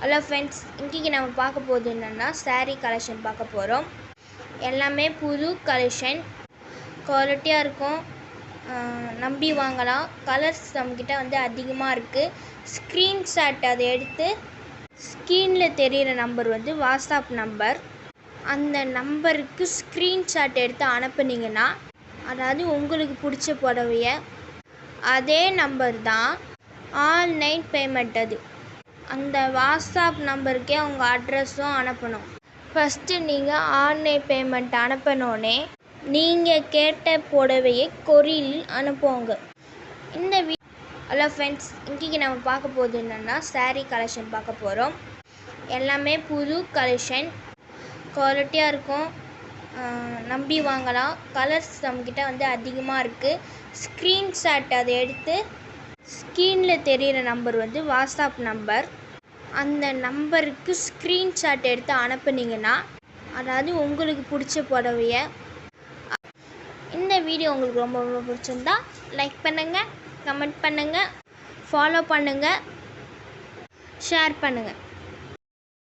Hello friends இன்றைக்கி நம்ம பார்க்க போகிறது என்னென்னா saree கலெக்ஷன் பார்க்க போகிறோம் எல்லாமே புது கலெக்ஷன் குவாலிட்டியாக இருக்கும். நம்பி வாங்கலாம். கலர்ஸ் நம்மக்கிட்ட வந்து அதிகமாக இருக்குது ஸ்க்ரீன்ஷாட் அதை எடுத்து ஸ்க்ரீனில் தெரிகிற நம்பர் வந்து வாட்ஸ்அப் நம்பர் அந்த நம்பருக்கு ஸ்க்ரீன்ஷாட் எடுத்து அனுப்புனீங்கன்னா அதாவது உங்களுக்கு பிடிச்ச புடவைய அதே நம்பர் தான் ஆன்லைன் பேமெண்ட் அது. அந்த வாட்ஸ்அப் நம்பருக்கே உங்கள் அட்ரஸும் அனுப்பணும். ஃபஸ்ட்டு நீங்கள் ஆன்லைன் பேமெண்ட் அனுப்பினோடனே நீங்கள் கேட்ட புடவையை கொரியில் அனுப்புவாங்க இந்த வீ ஹலோ ஃப்ரெண்ட்ஸ் இன்றைக்கி நம்ம பார்க்க போகிறது என்னென்னா சாரீ கலெக்ஷன் பார்க்க போகிறோம் எல்லாமே புது கலெக்ஷன் குவாலிட்டியாக இருக்கும். நம்பி வாங்கலாம். கலர்ஸ் நம்மக்கிட்ட வந்து அதிகமாக இருக்குது ஸ்க்ரீன்ஷாட் அதை எடுத்து ஸ்க்ரீனில் தெரிகிற நம்பர் வந்து வாட்ஸ்அப் நம்பர் அந்த நம்பருக்கு ஸ்க்ரீன்ஷாட் எடுத்து அனுப்புனீங்கன்னா அதாவது உங்களுக்கு பிடிச்ச புடவைய இந்த வீடியோ உங்களுக்கு ரொம்ப ரொம்ப பிடிச்சிருந்தா லைக் பண்ணுங்கள் கமெண்ட் பண்ணுங்கள் ஃபாலோ பண்ணுங்கள் ஷேர் பண்ணுங்கள்